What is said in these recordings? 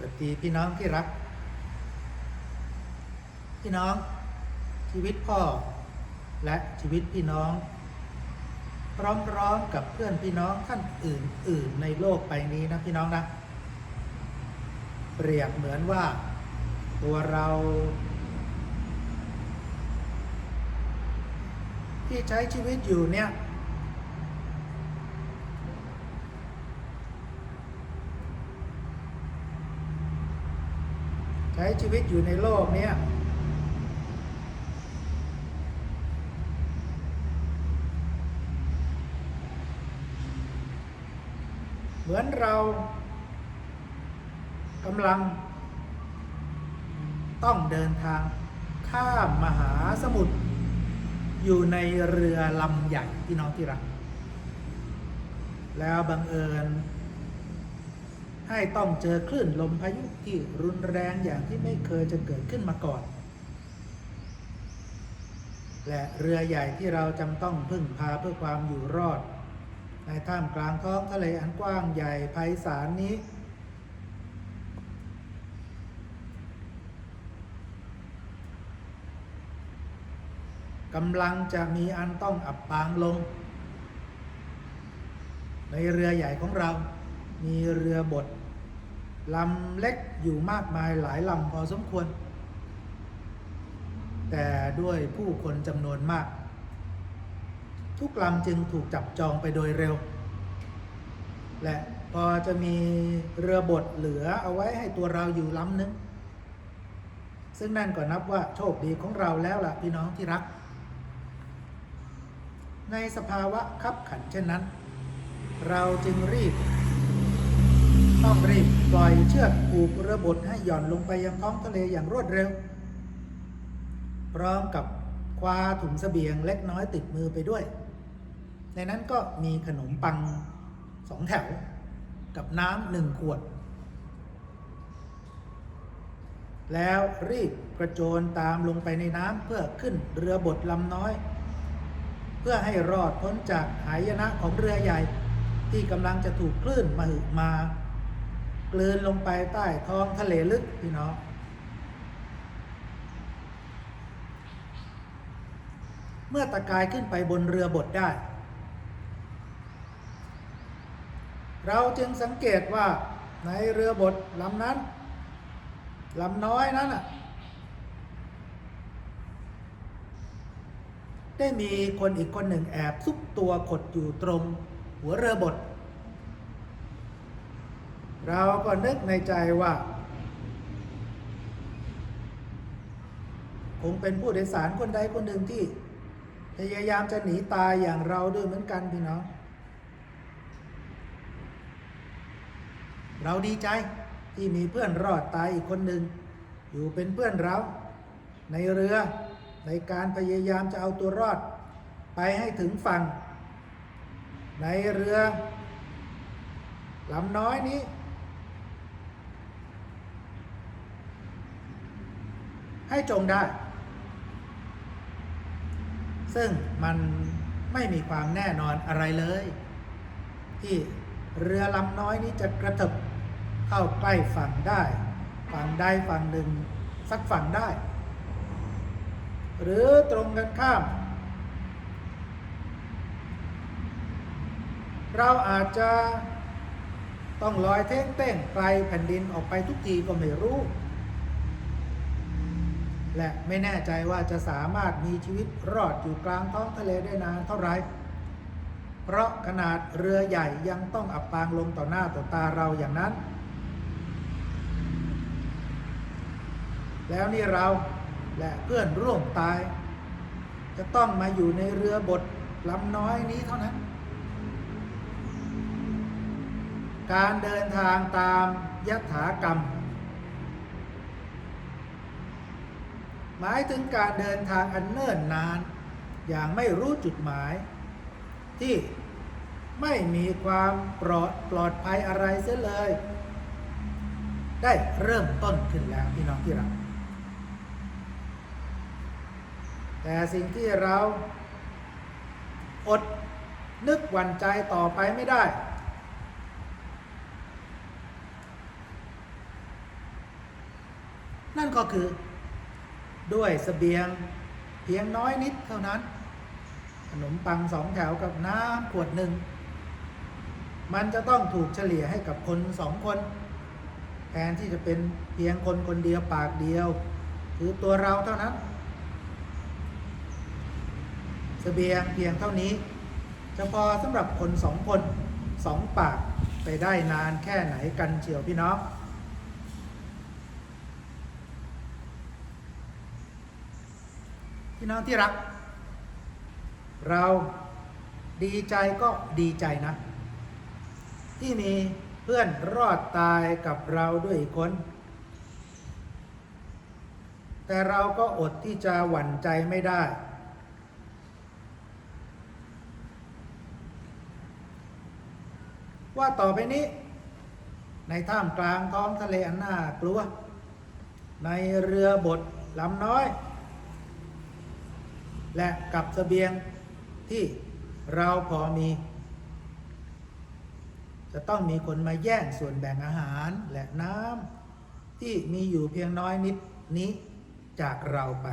สวัสดีพี่น้องที่รัก พี่น้อง ชีวิตพ่อ และชีวิตพี่น้อง พร้อมๆกับเพื่อนพี่น้องท่านอื่น ๆ ในโลกใบนี้นะพี่น้องนะ เปรียบเหมือนว่า ตัวเรา ที่ใช้ชีวิตอยู่เนี่ย ใช้ชีวิตอยู่ในโลกเนี้ยเหมือนเรากำลัง ต้องเดินทางข้ามมหาสมุทรอยู่ในเรือลำใหญ่พี่น้องที่รัก แล้วบังเอิญ ให้ต้องเจอคลื่นลมพายุที่รุนแรงอย่างที่ไม่เคยจะเกิดขึ้นมาก่อน และเรือใหญ่ที่เราจำต้องพึ่งพาเพื่อความอยู่รอด ในท่ามกลางท้องทะเลอันกว้างใหญ่ไพศาลนี้ กำลังจะมีอันต้องอับปางลง ในเรือใหญ่ของเรามีเรือบด ลำเล็กอยู่มากมายหลายลำพอสมควร แต่ด้วยผู้คนจำนวนมาก ทุกลำจึงถูกจับจองไปโดยเร็ว และพอจะมีเรือบดเหลือเอาไว้ให้ตัวเราอยู่ลำนึง ซึ่งนั่นก็นับว่าโชคดีของเราแล้วล่ะพี่น้องที่รัก ในสภาวะคับขันเช่นนั้น เราจึงรีบ ต้องรีบปล่อยเชือกผูกเรือบดให้หย่อนลงไปยังท้องทะเลอย่างรวดเร็ว พร้อมกับคว้าถุงเสบียงเล็กน้อยติดมือไปด้วย ในนั้นก็มีขนมปังสองแถว กับน้ำหนึ่งขวด แล้วรีบกระโจนตามลงไปในน้ำเพื่อขึ้นเรือบดลำน้อย เพื่อให้รอดพ้นจากหายนะของเรือใหญ่ที่กำลังจะถูกคลื่นมาหึมา กลืนลงไปใต้ท้องทะเลลึกพี่น้องเมื่อตะกายขึ้นไปบนเรือบดได้ เราจึงสังเกตว่าในเรือบดลำนั้นลำน้อยนั้นน่ะได้มีคนอีกคนหนึ่งแอบซุกตัวขดอยู่ตรง หัวเรือบด เราก็นึกในใจว่า คงเป็นผู้โดยสารคนใดคนหนึ่งที่ พยายามจะหนีตายอย่างเราด้วยเหมือนกันพี่น้อง เราดีใจที่มีเพื่อนรอดตายอีกคนหนึ่งอยู่เป็นเพื่อนเรา ในเรือในการพยายามจะเอาตัวรอด ไปให้ถึงฝั่ง ในเรือลำน้อยนี้ ให้จงได้ ซึ่งมันไม่มีความแน่นอนอะไรเลย ที่เรือลำน้อยนี้จะกระเถิบเข้าใกล้ฝั่งได้ ฝั่งใดฝั่งหนึ่งสักฝั่งได้ หรือตรงกันข้าม เราอาจจะต้องลอยเท่งเต้งไกลแผ่นดินออกไปทุกทีก็ไม่รู้ และไม่แน่ใจว่าจะสามารถมีชีวิตรอดอยู่กลางท้องทะเลได้นานเท่าไร เพราะขนาดเรือใหญ่ยังต้องอับปางลงต่อหน้าต่อตาเราอย่างนั้น แล้วนี่เราและเพื่อนร่วมตาย จะต้องมาอยู่ในเรือบดลำน้อยนี้เท่านั้น การเดินทางตามยถากรรม หมายถึงการเดินทางอันเนิ่นนาน อย่างไม่รู้จุดหมาย ที่ไม่มีความปลอดปลอดภัยอะไรเสียเลย ได้เริ่มต้นขึ้นแล้วพี่น้องที่รักแต่สิ่งที่เรา อดนึกหวั่นใจต่อไปไม่ได้ นั่นก็คือ ด้วยสเสบียงเพียงน้อยนิดเท่านั้น ขนมปังสองแถวกับน้ำขวดหนึ่ง มันจะต้องถูกเฉลี่ยให้กับคนสองคน แทนที่จะเป็นเพียงคนคนเดียวปากเดียว คือตัวเราเท่านั้นสเสบียงเพียงเท่านี้ จะพอสำหรับคนสองคนสองปากไปได้นานแค่ไหนกันเชียวพี่น้อง พี่น้องที่รัก เราดีใจก็ดีใจนะ ที่มีเพื่อนรอดตายกับเราด้วยอีกคน แต่เราก็อดที่จะหวั่นใจไม่ได้ ว่าต่อไปนี้ ในท่ามกลางท้องทะเลอันน่ากลัว ในเรือบดลำน้อย และกับเสบียงที่เราพอมี จะต้องมีคนมาแย่งส่วนแบ่งอาหารและน้ำที่มีอยู่เพียงน้อยนิดนี้จากเราไป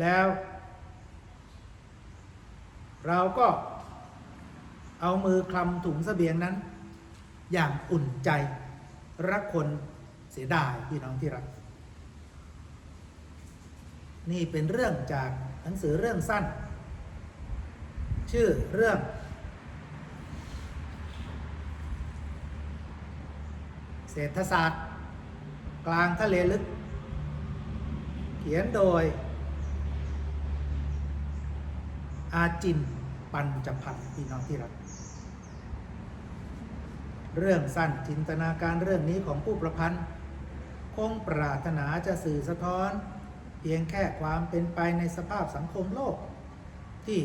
แล้ว เราก็เอามือคลำถุงเสบียงนั้น อย่างอุ่นใจรักคนเสียดายพี่น้องที่รัก นี่เป็นเรื่องจากหนังสือเรื่องสั้น ชื่อเรื่อง เศรษฐศาสตร์ กลางทะเลลึก เขียนโดย อาจินปัญจพันธ์พี่น้องที่รัก เรื่องสั้นจินตนาการเรื่องนี้ของผู้ประพันธ์ คงปรารถนาจะสื่อสะท้อน เพียงแค่ความเป็นไปในสภาพสังคมโลก ที่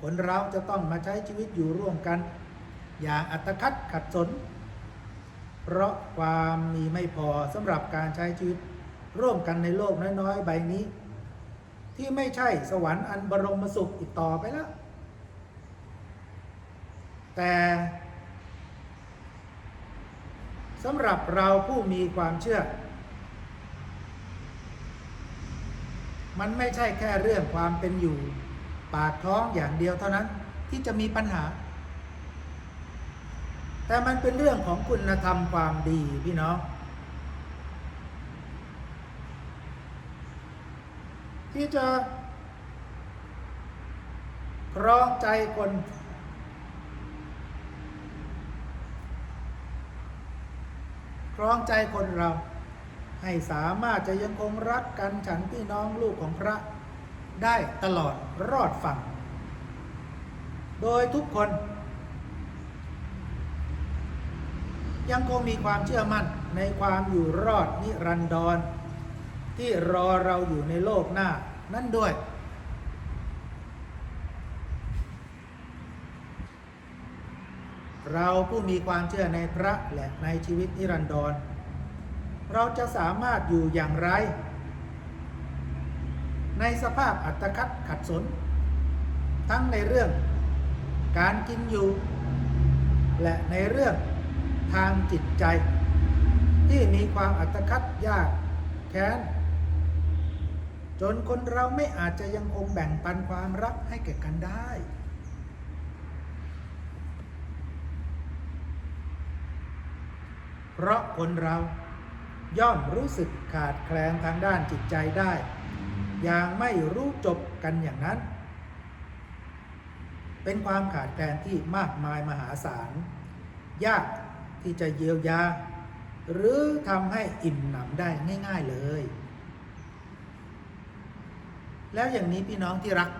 คนเราจะต้องมาใช้ชีวิตอยู่ร่วมกัน อย่างอัตคัดขัดสน เพราะความมีไม่พอสำหรับการใช้ชีวิตร่วมกันในโลกน้อยๆ ใบนี้ ที่ไม่ใช่สวรรค์อันบรมสุขอีกต่อไปแล้ว แต่สำหรับเราผู้มีความเชื่อ มันไม่ใช่แค่เรื่องความเป็นอยู่ ปากท้องอย่างเดียวเท่านั้นที่จะมีปัญหา แต่มันเป็นเรื่องของคุณธรรมความดีพี่น้องที่จะครองใจคน ครองใจคนเรา ให้สามารถจะยังคงรักกันฉันพี่น้องลูกของพระได้ตลอดรอดฝั่ง โดยทุกคน ยังคงมีความเชื่อมั่นในความอยู่รอดนิรันดร ที่รอเราอยู่ในโลกหน้านั่นด้วย เราผู้มีความเชื่อในพระและในชีวิตนิรันดร เราจะสามารถอยู่อย่างไร ในสภาพอัตคัดขัดสน ทั้งในเรื่องการกินอยู่ และในเรื่องทางจิตใจ ที่มีความอัตคัดยากแค้นจนคนเราไม่อาจจะยังคงแบ่งปันความรักให้แก่กันได้ เพราะคนเรา ย่อมรู้สึกขาดแคลนทางด้านจิตใจได้ อย่างไม่รู้จบกันอย่างนั้น เป็นความขาดแคลนที่มากมายมหาศาล ยากที่จะเยียวยา หรือทำให้อิ่มหนำได้ง่าย ๆเลย แล้วอย่างนี้พี่น้องที่รัก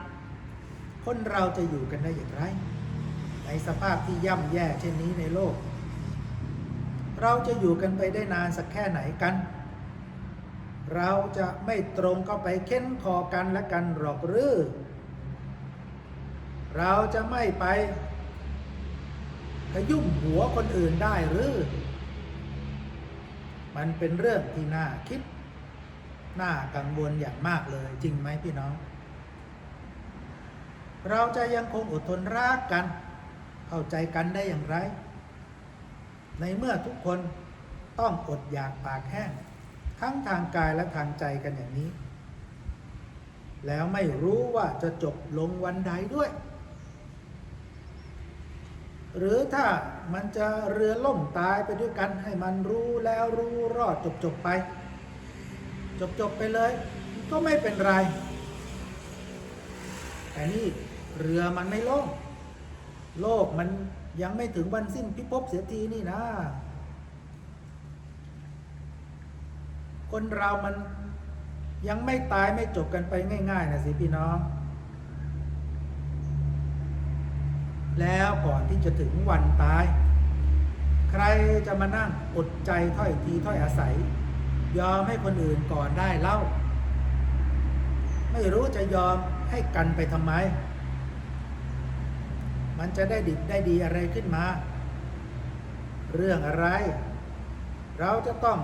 คนเราจะอยู่กันได้อย่างไร ในสภาพที่ย่ำแย่เช่นนี้ในโลก เราจะอยู่กันไปได้นานสักแค่ไหนกัน เราจะไม่ตรงเข้าไปเค้นคอกันและกันหรอกหรือเราจะไม่ไปขยุ่มหัวคนอื่นได้หรือ มันเป็นเรื่องที่น่าคิด น่ากังวลอย่างมากเลยจริงไหมพี่น้อง เราจะยังคงอดทนรักกัน เข้าใจกันได้อย่างไร ในเมื่อทุกคนต้องอดอยากปากแห้ง ทั้งทางกายและทางใจกันอย่างนี้ แล้วไม่รู้ว่าจะจบลงวันใดด้วย หรือถ้ามันจะเรือล่มตายไปด้วยกันให้มันรู้แล้วรู้รอดจบจบไป จบจบไปเลย ก็ไม่เป็นไร แต่นี่เรือมันไม่ล่มโลกมัน ยังไม่ถึงวันสิ้นพิภพเสียทีนี่นะ คนเรามันยังไม่ตายไม่จบกันไปง่ายๆนะสิพี่น้อง แล้วก่อนที่จะถึงวันตาย ใครจะมานั่งอดใจถ้อยทีถ้อยอาศัย ยอมให้คนอื่นก่อนได้เล่า ไม่รู้จะยอมให้กันไปทำไม มันจะได้ดิบได้ดีอะไรขึ้นมา เรื่องอะไร เราจะต้อง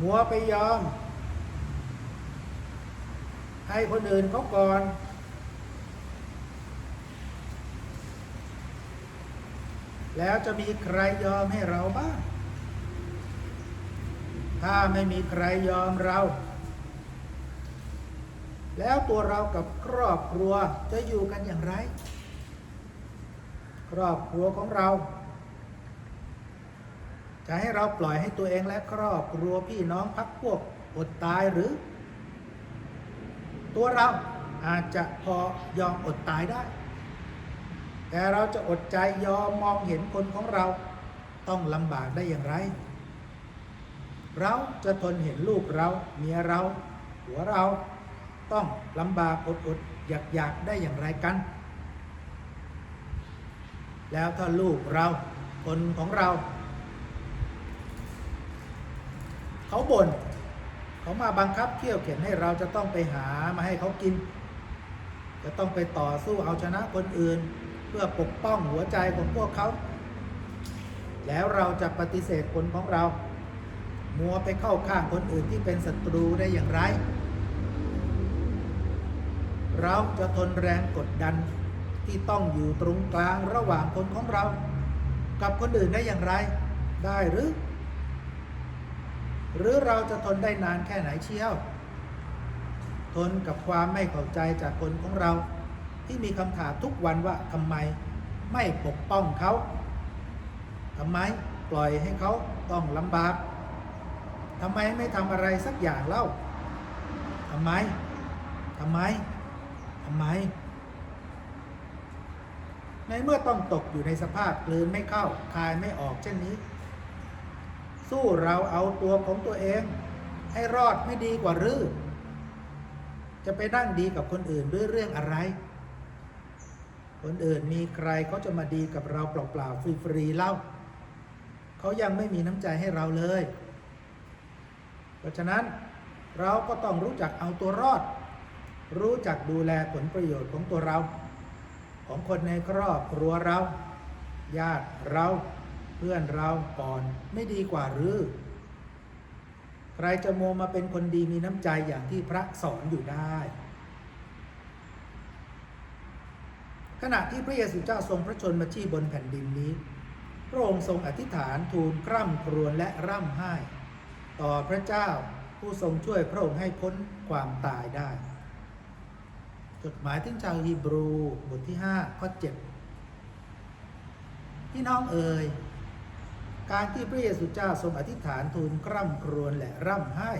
มัวไปยอม ให้คนอื่นเขาก่อนแล้วจะมีใครยอมให้เราบ้าง ถ้าไม่มีใครยอมเรา แล้วตัวเรากับครอบครัวจะอยู่กันอย่างไร ครอบครัวของเรา จะให้เราปล่อยให้ตัวเองและครอบครัวพี่น้องพักพวกอดตายหรือ ตัวเราอาจจะพอยอมอดตายได้ แต่เราจะอดใจยอมมองเห็นคนของเราต้องลำบากได้อย่างไร เราจะทนเห็นลูกเราเมียเรา หัวเรา ต้องลำบากอดอดอยากอยากได้อย่างไรกัน แล้วถ้าลูกเราคนของเรา เขาบน่นเขามาบังคับเที่ยวเข็นให้เราจะต้องไปหามาให้เขากิน จะต้องไปต่อสู้เอาชนะคนอื่น เพื่อปกป้องหัวใจของพวกเขา แล้วเราจะปฏิเสธคนของเรา มัวไปเข้าข้างคนอื่นที่เป็นศัตรูได้อย่างไร เราจะทนแรงกดดันที่ต้องอยู่ตรงกลางระหว่างคนของเรา กับคนอื่นได้อย่างไร ได้หรือ หรือเราจะทนได้นานแค่ไหนเชียว ทนกับความไม่เข้าใจจากคนของเรา ที่มีคำถามทุกวันว่าทำไมไม่ปกป้องเขาทำไมปล่อยให้เขาต้องลำบากทำไมไม่ทำอะไรสักอย่างเล่าทำไมทำไม ทำไม ในเมื่อต้องตกอยู่ในสภาพกลืนไม่เข้าคายไม่ออกเช่นนี้ สู้เราเอาตัวของตัวเอง ให้รอดไม่ดีกว่าหรือ จะไปนั่งดีกับคนอื่นด้วยเรื่องอะไร คนอื่นมีใครเขาจะมาดีกับเราเปล่าๆฟรีๆเล่าเขายังไม่มีน้ำใจให้เราเลย เพราะฉะนั้นเราก็ต้องรู้จักเอาตัวรอด รู้จักดูแลผลประโยชน์ของตัวเรา ของคนในครอบครัวเรา ญาติเราเพื่อนเราก่อนไม่ดีกว่าหรือ ใครจะโมมาเป็นคนดีมีน้ำใจอย่างที่พระสอนอยู่ได้ ขณะที่พระเยซูเจ้าทรงพระชนมาที่บนแผ่นดินนี้ พระองค์ทรงอธิษฐานทูลคร่ำครวญและร่ำไห้ ต่อพระเจ้าผู้ทรงช่วยพระองค์ให้พ้นความตายได้ จดหมายถึงชาวฮีบรูบทที่ 5 ข้อ 7 พี่น้องเอ๋ยการที่พระเยซูเจ้าทรงอธิษฐานทูลคร่ำครวญและร่ำไห้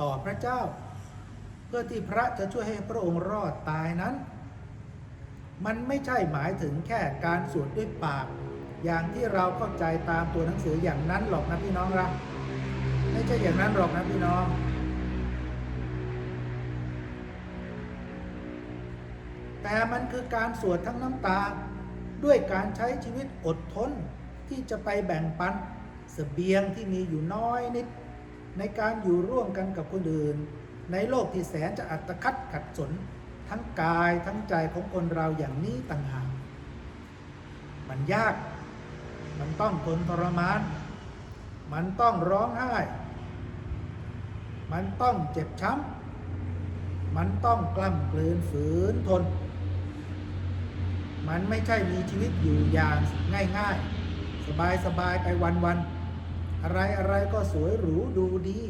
ต่อพระเจ้า เพื่อที่พระจะช่วยให้พระองค์รอดตายนั้น มันไม่ใช่หมายถึงแค่การสวดด้วยปาก อย่างที่เราเข้าใจตามตัวหนังสืออย่างนั้นหรอกนะพี่น้องรักไม่ใช่อย่างนั้นหรอกนะพี่น้อง แต่มันคือการสวดทั้งน้ำตา ด้วยการใช้ชีวิตอดทนที่จะไปแบ่งปันเสบียงที่มีอยู่น้อยนิด ในการอยู่ร่วมกันกับคนอื่น ในโลกที่แสนจะอัตคัดขัดสน ทั้งกายทั้งใจของคนเราอย่างนี้ต่างหากมันยาก มันต้องทนทรมาน มันต้องร้องไห้ มันต้องเจ็บช้ำ มันต้องกล้ำกลืนฝืนทน มันไม่ใช่มีชีวิตอยู่อย่างง่ายๆสสบายสบายไปวันวันๆ อะไรอะไรก็สวยหรูดูดี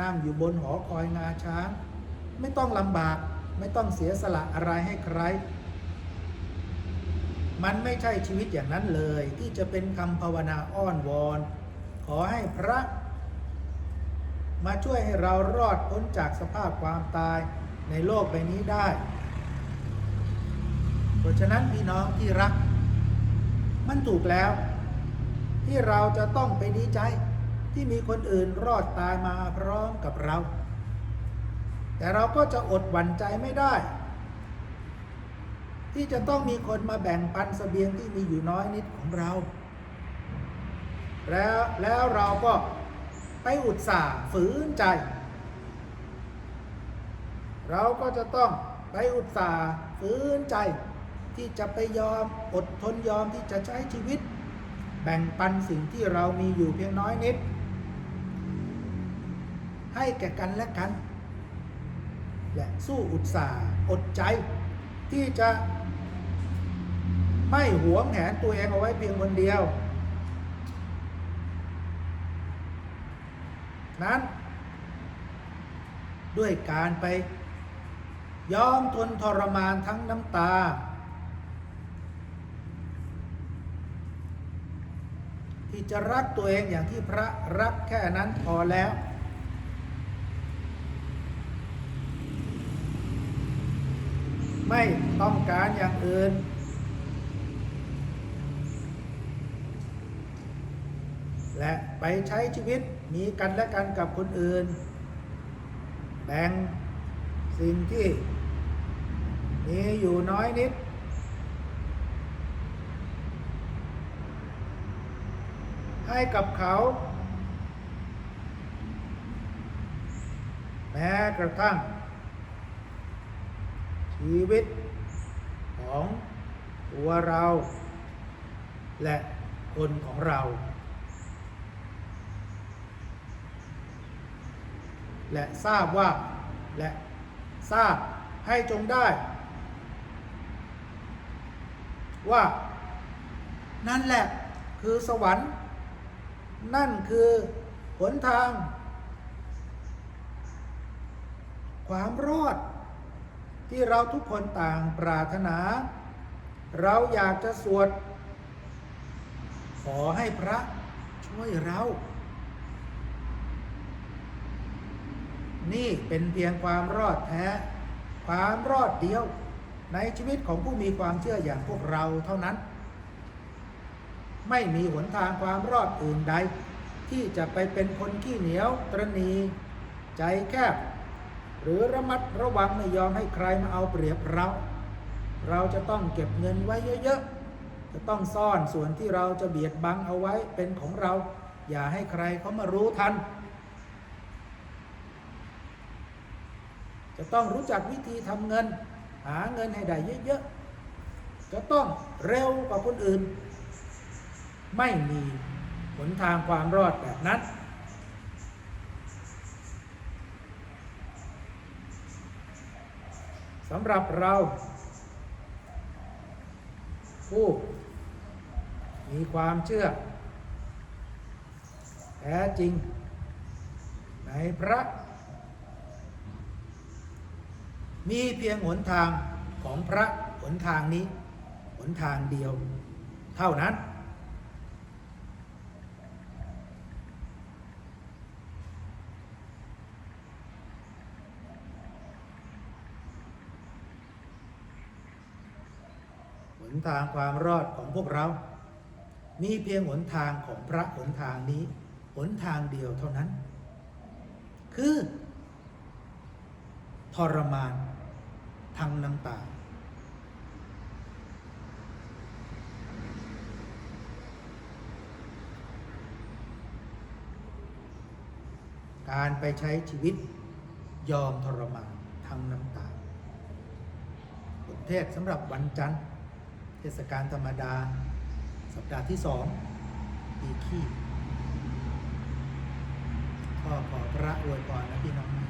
นั่งอยู่บนหอคอยงาช้าง ไม่ต้องลำบาก ไม่ต้องเสียสละอะไรให้ใคร มันไม่ใช่ชีวิตอย่างนั้นเลย ที่จะเป็นคำภาวนาอ้อนวอน ขอให้พระ มาช่วยให้เรารอดพ้นจากสภาพความตายในโลกใบนี้ได้ เพราะฉะนั้นพี่น้องที่รัก มันถูกแล้ว ที่เราจะต้องไปดีใจ ที่มีคนอื่นรอดตายมาพร้อมกับเรา แต่เราก็จะอดหวั่นใจไม่ได้ ที่จะต้องมีคนมาแบ่งปันเสบียงที่มีอยู่น้อยนิดของเรา แล้วแล้วเราก็ไปอุตส่าห์ฝืนใจ เราก็จะต้องไปอุตส่าห์ฝืนใจ ที่จะไปยอมอดทนยอมที่จะใช้ชีวิต แบ่งปันสิ่งที่เรามีอยู่เพียงน้อยนิด ให้แก่กันและกัน และสู้อุตสาห์อดใจ ที่จะไม่หวงแหนตัวเองเอาไว้เพียงคนเดียว นั้น ด้วยการไปยอมทนทรมานทั้งน้ำตา ที่จะรักตัวเองอย่างที่พระรักแค่นั้นพอแล้ว ไม่ต้องการอย่างอื่น และไปใช้ชีวิตมีกันและกันกับคนอื่น แบ่งสิ่งที่มีอยู่น้อยนิด ให้กับเขา แม้กระทั่ง ชีวิตของตัวเรา และคนของเรา และทราบว่า และทราบให้จงได้ ว่า นั่นแหละคือสวรรค์ นั่นคือหนทาง ความรอด ที่เราทุกคนต่างปรารถนา เราอยากจะสวด ขอให้พระช่วยเรา นี่เป็นเพียงความรอดแท้ ความรอดเดียวในชีวิตของผู้มีความเชื่ออย่างพวกเราเท่านั้น ไม่มีหนทางความรอดอื่นใด ที่จะไปเป็นคนขี้เหนียวตรณี ใจแคบ หรือระมัดระวังไม่ยอมให้ใครมาเอาเปรียบเรา เราจะต้องเก็บเงินไว้เยอะๆ จะต้องซ่อนส่วนที่เราจะเบียดบังเอาไว้เป็นของเรา อย่าให้ใครเขามารู้ทัน จะต้องรู้จักวิธีทำเงิน หาเงินให้ได้เยอะๆ จะต้องเร็วกว่าคนอื่น ไม่มีหนทางความรอดแบบนั้น สำหรับเรา ผู้มีความเชื่อ แท้จริง ในพระ มีเพียงหนทางของพระหนทางนี้ หนทางเดียว เท่านั้น ทางความรอดของพวกเรา มีเพียงหนทางของพระหนทางนี้ หนทางเดียวเท่านั้น คือทรมานทางน้ำตาการไปใช้ชีวิตยอมทรมานทางน้ำตาบทเทศสำหรับวันจันทร์ ทศกาลธรรมดา สัปดาห์ที่สองปีขี้พ่อขอพระอวยพรนะพี่น้องนะ